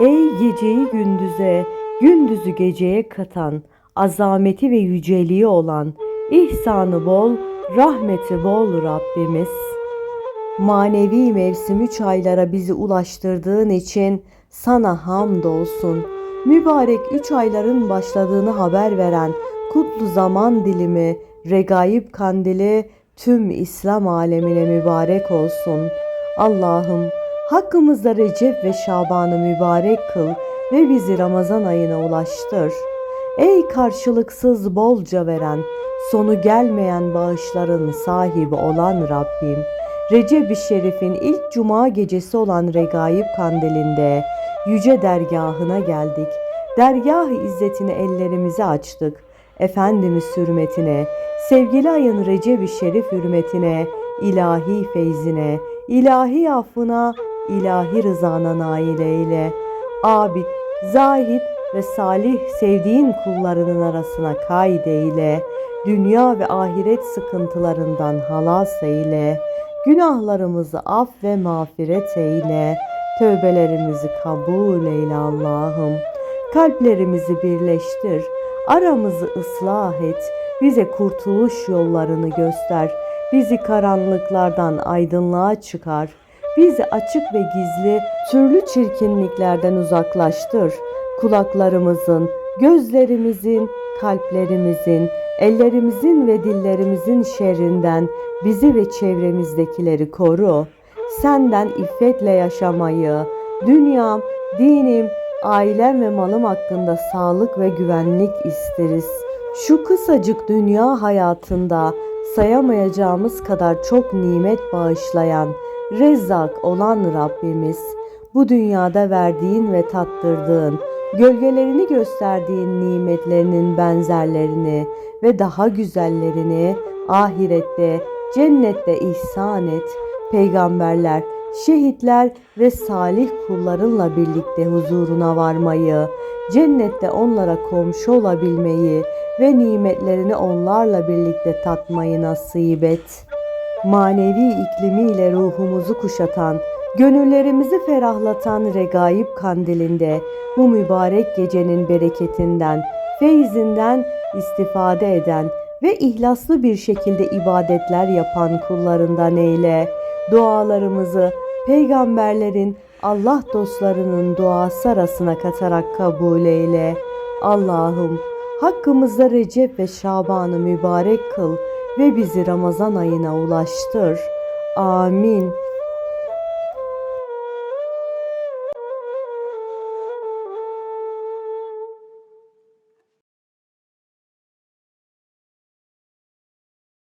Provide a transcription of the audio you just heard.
Ey geceyi gündüze, gündüzü geceye katan, azameti ve yüceliği olan, ihsanı bol, rahmeti bol Rabbimiz. Manevi mevsim üç aylara bizi ulaştırdığın için sana hamdolsun. Mübarek üç ayların başladığını haber veren kutlu zaman dilimi, regaib kandili tüm İslam alemine mübarek olsun. Allah'ım hakkımızda Recep ve Şaban'ı mübarek kıl ve bizi Ramazan ayına ulaştır. Ey karşılıksız bolca veren, sonu gelmeyen bağışların sahibi olan Rabbim, Recep-i Şerif'in ilk cuma gecesi olan Regaib Kandili'nde yüce dergahına geldik. Dergah-ı izzetine ellerimizi açtık. Efendimiz hürmetine, sevgili ayın Recep-i Şerif hürmetine, ilahi feyzine, ilahi affına, ilahi rızana nail eyle. Abid, zahid ve salih sevdiğin kullarının arasına kaydeyle. Dünya ve ahiret sıkıntılarından halas eyle. Günahlarımızı af ve mağfiret eyle. Tövbelerimizi kabul eyle Allah'ım. Kalplerimizi birleştir. Aramızı ıslah et. Bize kurtuluş yollarını göster. Bizi karanlıklardan aydınlığa çıkar. Bizi açık ve gizli türlü çirkinliklerden uzaklaştır. Kulaklarımızın, gözlerimizin, kalplerimizin, ellerimizin ve dillerimizin şerrinden bizi ve çevremizdekileri koru. Senden iffetle yaşamayı, dünyam, dinim, ailem ve malım hakkında sağlık ve güvenlik isteriz. Şu kısacık dünya hayatında sayamayacağımız kadar çok nimet bağışlayan, Rezzak olan Rabbimiz, bu dünyada verdiğin ve tattırdığın, gölgelerini gösterdiğin nimetlerinin benzerlerini ve daha güzellerini ahirette, cennette ihsan et. Peygamberler, şehitler ve salih kullarınla birlikte huzuruna varmayı, cennette onlara komşu olabilmeyi ve nimetlerini onlarla birlikte tatmayı nasip et. Manevi iklimiyle ruhumuzu kuşatan, gönüllerimizi ferahlatan regaib kandilinde bu mübarek gecenin bereketinden, feyzinden istifade eden ve ihlaslı bir şekilde ibadetler yapan kullarından eyle. Dualarımızı peygamberlerin, Allah dostlarının duası arasına katarak kabul eyle. Allah'ım hakkımızda Recep ve Şaban'ı mübarek kıl ve bizi Ramazan ayına ulaştır. Amin.